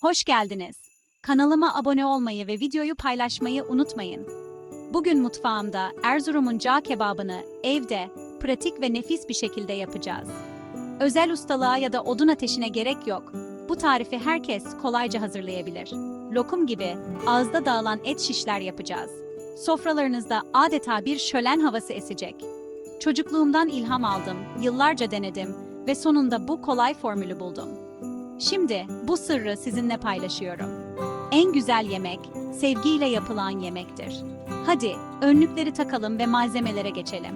Hoş geldiniz. Kanalıma abone olmayı ve videoyu paylaşmayı unutmayın. Bugün mutfağımda Erzurum'un cağ kebabını evde pratik ve nefis bir şekilde yapacağız. Özel ustalığa ya da odun ateşine gerek yok. Bu tarifi herkes kolayca hazırlayabilir. Lokum gibi ağızda dağılan et şişler yapacağız. Sofralarınızda adeta bir şölen havası esecek. Çocukluğumdan ilham aldım, yıllarca denedim ve sonunda bu kolay formülü buldum. Şimdi bu sırrı sizinle paylaşıyorum. En güzel yemek, sevgiyle yapılan yemektir. Hadi önlükleri takalım ve malzemelere geçelim.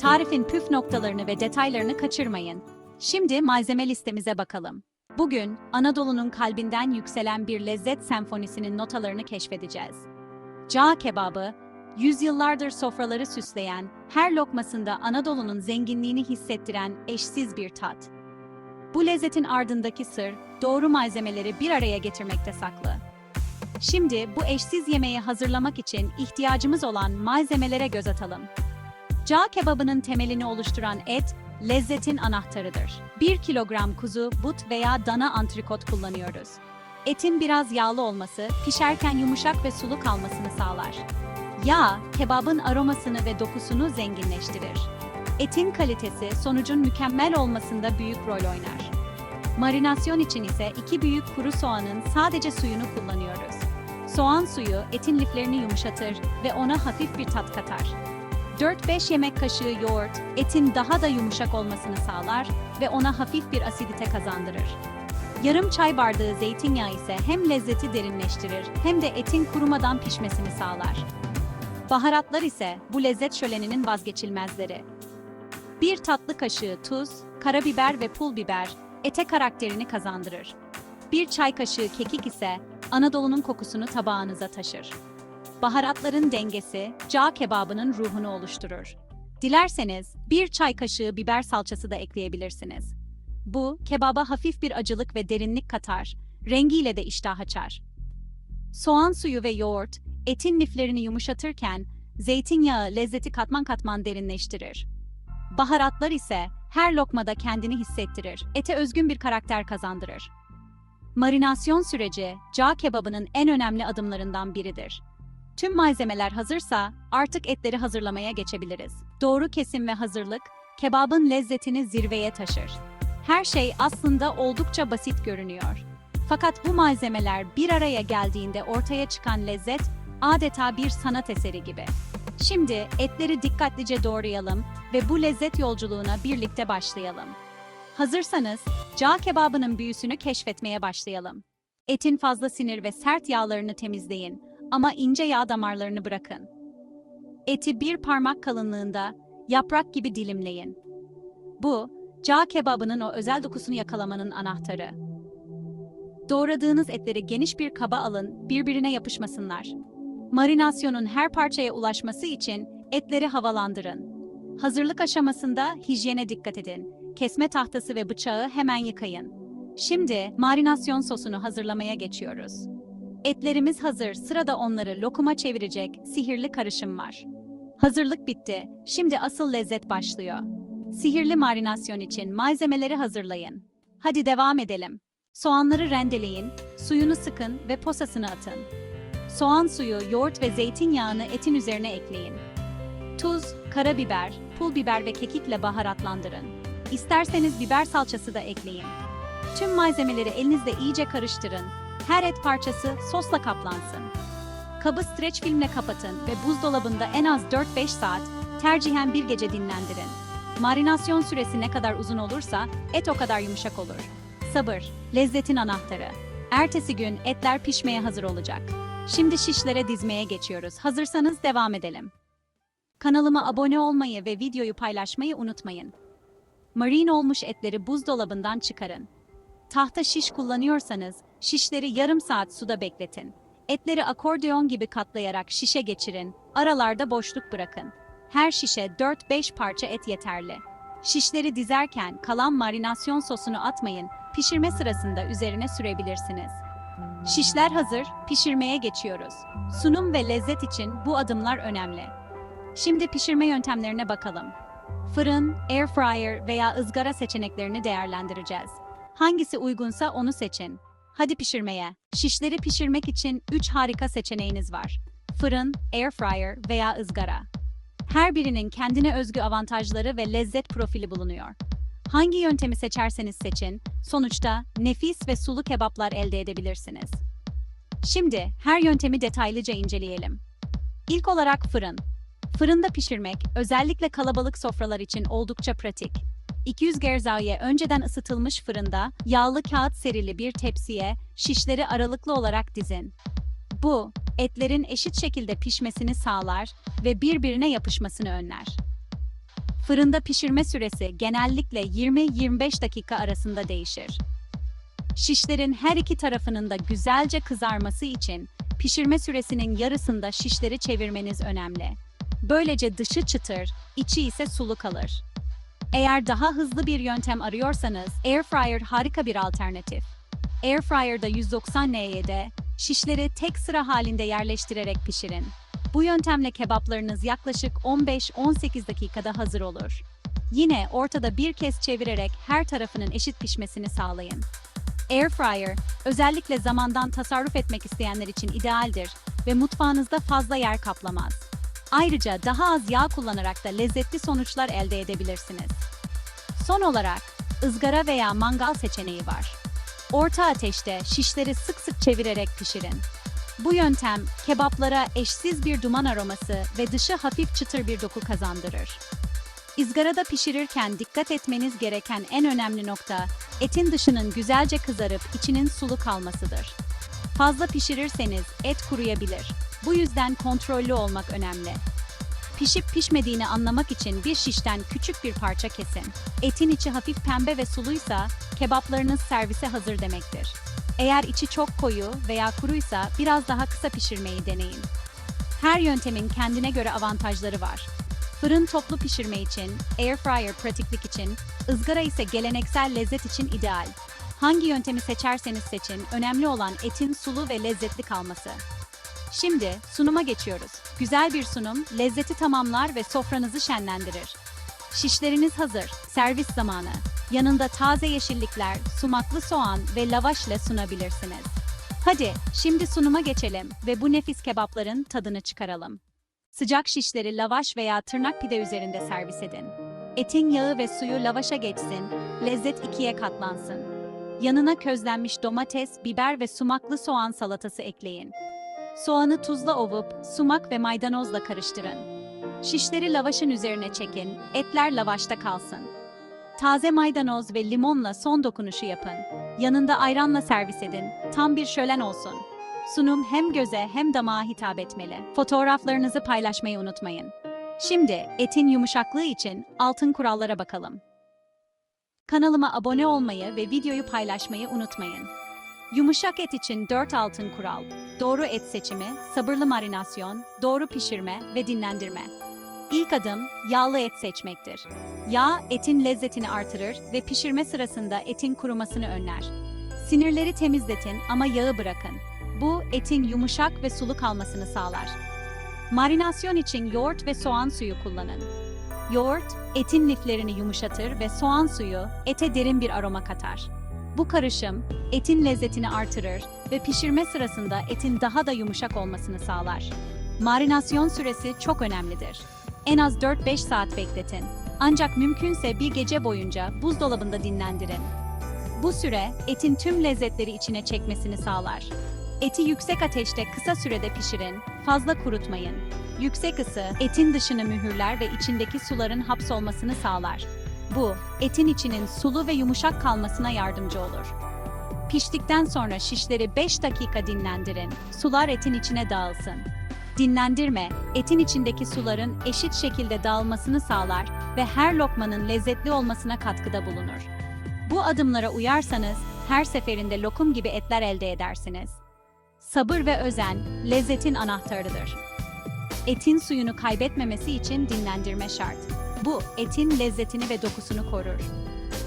Tarifin püf noktalarını ve detaylarını kaçırmayın. Şimdi malzeme listemize bakalım. Bugün Anadolu'nun kalbinden yükselen bir lezzet senfonisinin notalarını keşfedeceğiz. Cağ kebabı, yüzyıllardır sofraları süsleyen, her lokmasında Anadolu'nun zenginliğini hissettiren eşsiz bir tat. Bu lezzetin ardındaki sır, doğru malzemeleri bir araya getirmekte saklı. Şimdi bu eşsiz yemeği hazırlamak için ihtiyacımız olan malzemelere göz atalım. Cağ kebabının temelini oluşturan et, lezzetin anahtarıdır. 1 kilogram kuzu, but veya dana antrikot kullanıyoruz. Etin biraz yağlı olması, pişerken yumuşak ve sulu kalmasını sağlar. Yağ, kebabın aromasını ve dokusunu zenginleştirir. Etin kalitesi sonucun mükemmel olmasında büyük rol oynar. Marinasyon için ise 2 büyük kuru soğanın sadece suyunu kullanıyoruz. Soğan suyu etin liflerini yumuşatır ve ona hafif bir tat katar. 4-5 yemek kaşığı yoğurt etin daha da yumuşak olmasını sağlar ve ona hafif bir asidite kazandırır. Yarım çay bardağı zeytinyağı ise hem lezzeti derinleştirir hem de etin kurumadan pişmesini sağlar. Baharatlar ise bu lezzet şöleninin vazgeçilmezleri. Bir tatlı kaşığı tuz, karabiber ve pul biber ete karakterini kazandırır. Bir çay kaşığı kekik ise Anadolu'nun kokusunu tabağınıza taşır. Baharatların dengesi cağ kebabının ruhunu oluşturur. Dilerseniz bir çay kaşığı biber salçası da ekleyebilirsiniz. Bu kebaba hafif bir acılık ve derinlik katar, rengiyle de iştah açar. Soğan suyu ve yoğurt etin liflerini yumuşatırken zeytinyağı lezzeti katman katman derinleştirir. Baharatlar ise her lokmada kendini hissettirir, ete özgün bir karakter kazandırır. Marinasyon süreci, cağ kebabının en önemli adımlarından biridir. Tüm malzemeler hazırsa artık etleri hazırlamaya geçebiliriz. Doğru kesim ve hazırlık, kebabın lezzetini zirveye taşır. Her şey aslında oldukça basit görünüyor. Fakat bu malzemeler bir araya geldiğinde ortaya çıkan lezzet adeta bir sanat eseri gibi. Şimdi etleri dikkatlice doğrayalım ve bu lezzet yolculuğuna birlikte başlayalım. Hazırsanız, cağ kebabının büyüsünü keşfetmeye başlayalım. Etin fazla sinir ve sert yağlarını temizleyin ama ince yağ damarlarını bırakın. Eti bir parmak kalınlığında, yaprak gibi dilimleyin. Bu, cağ kebabının o özel dokusunu yakalamanın anahtarı. Doğradığınız etleri geniş bir kaba alın, birbirine yapışmasınlar. Marinasyonun her parçaya ulaşması için etleri havalandırın. Hazırlık aşamasında hijyene dikkat edin. Kesme tahtası ve bıçağı hemen yıkayın. Şimdi marinasyon sosunu hazırlamaya geçiyoruz. Etlerimiz hazır, sırada onları lokuma çevirecek sihirli karışım var. Hazırlık bitti, şimdi asıl lezzet başlıyor. Sihirli marinasyon için malzemeleri hazırlayın. Hadi devam edelim. Soğanları rendeleyin, suyunu sıkın ve posasını atın. Soğan suyu, yoğurt ve zeytinyağını etin üzerine ekleyin. Tuz, karabiber, pul biber ve kekikle baharatlandırın. İsterseniz biber salçası da ekleyin. Tüm malzemeleri elinizle iyice karıştırın. Her et parçası sosla kaplansın. Kabı streç filmle kapatın ve buzdolabında en az 4-5 saat, tercihen bir gece dinlendirin. Marinasyon süresi ne kadar uzun olursa et o kadar yumuşak olur. Sabır, lezzetin anahtarı. Ertesi gün etler pişmeye hazır olacak. Şimdi şişlere dizmeye geçiyoruz. Hazırsanız devam edelim. Kanalıma abone olmayı ve videoyu paylaşmayı unutmayın. Marine olmuş etleri buzdolabından çıkarın. Tahta şiş kullanıyorsanız şişleri yarım saat suda bekletin. Etleri akordeon gibi katlayarak şişe geçirin, aralarda boşluk bırakın. Her şişe 4-5 parça et yeterli. Şişleri dizerken kalan marinasyon sosunu atmayın, pişirme sırasında üzerine sürebilirsiniz. Şişler hazır, pişirmeye geçiyoruz. Sunum ve lezzet için bu adımlar önemli. Şimdi pişirme yöntemlerine bakalım. Fırın, air fryer veya ızgara seçeneklerini değerlendireceğiz. Hangisi uygunsa onu seçin. Hadi pişirmeye. Şişleri pişirmek için 3 harika seçeneğiniz var. Fırın, air fryer veya ızgara. Her birinin kendine özgü avantajları ve lezzet profili bulunuyor. Hangi yöntemi seçerseniz seçin, sonuçta nefis ve sulu kebaplar elde edebilirsiniz. Şimdi her yöntemi detaylıca inceleyelim. İlk olarak fırın. Fırında pişirmek özellikle kalabalık sofralar için oldukça pratik. 200 gerzaviye önceden ısıtılmış fırında yağlı kağıt serili bir tepsiye şişleri aralıklı olarak dizin. Bu, etlerin eşit şekilde pişmesini sağlar ve birbirine yapışmasını önler. Fırında pişirme süresi genellikle 20-25 dakika arasında değişir. Şişlerin her iki tarafının da güzelce kızarması için pişirme süresinin yarısında şişleri çevirmeniz önemli. Böylece dışı çıtır, içi ise sulu kalır. Eğer daha hızlı bir yöntem arıyorsanız air fryer harika bir alternatif. Air fryer'da 190 N'de şişleri tek sıra halinde yerleştirerek pişirin. Bu yöntemle kebaplarınız yaklaşık 15-18 dakikada hazır olur. Yine ortada bir kez çevirerek her tarafının eşit pişmesini sağlayın. Air fryer, özellikle zamandan tasarruf etmek isteyenler için idealdir ve mutfağınızda fazla yer kaplamaz. Ayrıca daha az yağ kullanarak da lezzetli sonuçlar elde edebilirsiniz. Son olarak, ızgara veya mangal seçeneği var. Orta ateşte şişleri sık sık çevirerek pişirin. Bu yöntem kebaplara eşsiz bir duman aroması ve dışı hafif çıtır bir doku kazandırır. İzgarada pişirirken dikkat etmeniz gereken en önemli nokta, etin dışının güzelce kızarıp içinin sulu kalmasıdır. Fazla pişirirseniz et kuruyabilir. Bu yüzden kontrollü olmak önemli. Pişip pişmediğini anlamak için bir şişten küçük bir parça kesin. Etin içi hafif pembe ve suluysa kebaplarınız servise hazır demektir. Eğer içi çok koyu veya kuruysa biraz daha kısa pişirmeyi deneyin. Her yöntemin kendine göre avantajları var. Fırın toplu pişirme için, air fryer pratiklik için, ızgara ise geleneksel lezzet için ideal. Hangi yöntemi seçerseniz seçin, önemli olan etin sulu ve lezzetli kalması. Şimdi sunuma geçiyoruz. Güzel bir sunum, lezzeti tamamlar ve sofranızı şenlendirir. Şişleriniz hazır, servis zamanı. Yanında taze yeşillikler, sumaklı soğan ve lavaşla sunabilirsiniz. Hadi, şimdi sunuma geçelim ve bu nefis kebapların tadını çıkaralım. Sıcak şişleri lavaş veya tırnak pide üzerinde servis edin. Etin yağı ve suyu lavaşa geçsin, lezzet ikiye katlansın. Yanına közlenmiş domates, biber ve sumaklı soğan salatası ekleyin. Soğanı tuzla ovup, sumak ve maydanozla karıştırın. Şişleri lavaşın üzerine çekin, etler lavaşta kalsın. Taze maydanoz ve limonla son dokunuşu yapın. Yanında ayranla servis edin. Tam bir şölen olsun. Sunum hem göze hem damağa hitap etmeli. Fotoğraflarınızı paylaşmayı unutmayın. Şimdi etin yumuşaklığı için altın kurallara bakalım. Kanalıma abone olmayı ve videoyu paylaşmayı unutmayın. Yumuşak et için 4 altın kural. Doğru et seçimi, sabırlı marinasyon, doğru pişirme ve dinlendirme. İlk adım yağlı et seçmektir. Yağ etin lezzetini artırır ve pişirme sırasında etin kurumasını önler. Sinirleri temizletin ama yağı bırakın. Bu etin yumuşak ve sulu kalmasını sağlar. Marinasyon için yoğurt ve soğan suyu kullanın. Yoğurt, etin liflerini yumuşatır ve soğan suyu ete derin bir aroma katar. Bu karışım etin lezzetini artırır ve pişirme sırasında etin daha da yumuşak olmasını sağlar. Marinasyon süresi çok önemlidir. En az 4-5 saat bekletin. Ancak mümkünse bir gece boyunca buzdolabında dinlendirin. Bu süre etin tüm lezzetleri içine çekmesini sağlar. Eti yüksek ateşte kısa sürede pişirin, fazla kurutmayın. Yüksek ısı etin dışını mühürler ve içindeki suların hapsolmasını sağlar. Bu, etin içinin sulu ve yumuşak kalmasına yardımcı olur. Piştikten sonra şişleri 5 dakika dinlendirin. Sular etin içine dağılsın. Dinlendirme, etin içindeki suların eşit şekilde dağılmasını sağlar ve her lokmanın lezzetli olmasına katkıda bulunur. Bu adımlara uyarsanız her seferinde lokum gibi etler elde edersiniz. Sabır ve özen lezzetin anahtarıdır. Etin suyunu kaybetmemesi için dinlendirme şart. Bu etin lezzetini ve dokusunu korur.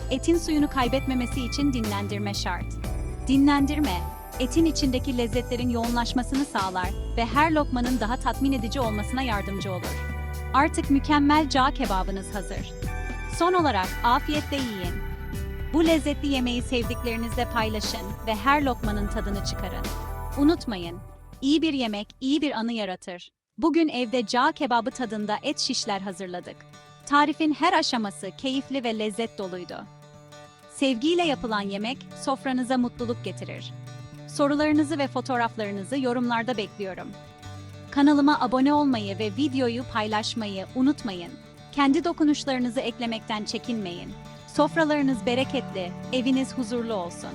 Etin suyunu kaybetmemesi için dinlendirme şart. Dinlendirme, etin içindeki lezzetlerin yoğunlaşmasını sağlar ve her lokmanın daha tatmin edici olmasına yardımcı olur. Artık mükemmel cağ kebabınız hazır. Son olarak afiyetle yiyin. Bu lezzetli yemeği sevdiklerinizle paylaşın ve her lokmanın tadını çıkarın. Unutmayın, iyi bir yemek iyi bir anı yaratır. Bugün evde cağ kebabı tadında et şişler hazırladık. Tarifin her aşaması keyifli ve lezzet doluydu. Sevgiyle yapılan yemek sofranıza mutluluk getirir. Sorularınızı ve fotoğraflarınızı yorumlarda bekliyorum. Kanalıma abone olmayı ve videoyu paylaşmayı unutmayın. Kendi dokunuşlarınızı eklemekten çekinmeyin. Sofralarınız bereketli, eviniz huzurlu olsun.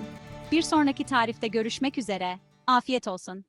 Bir sonraki tarifte görüşmek üzere. Afiyet olsun.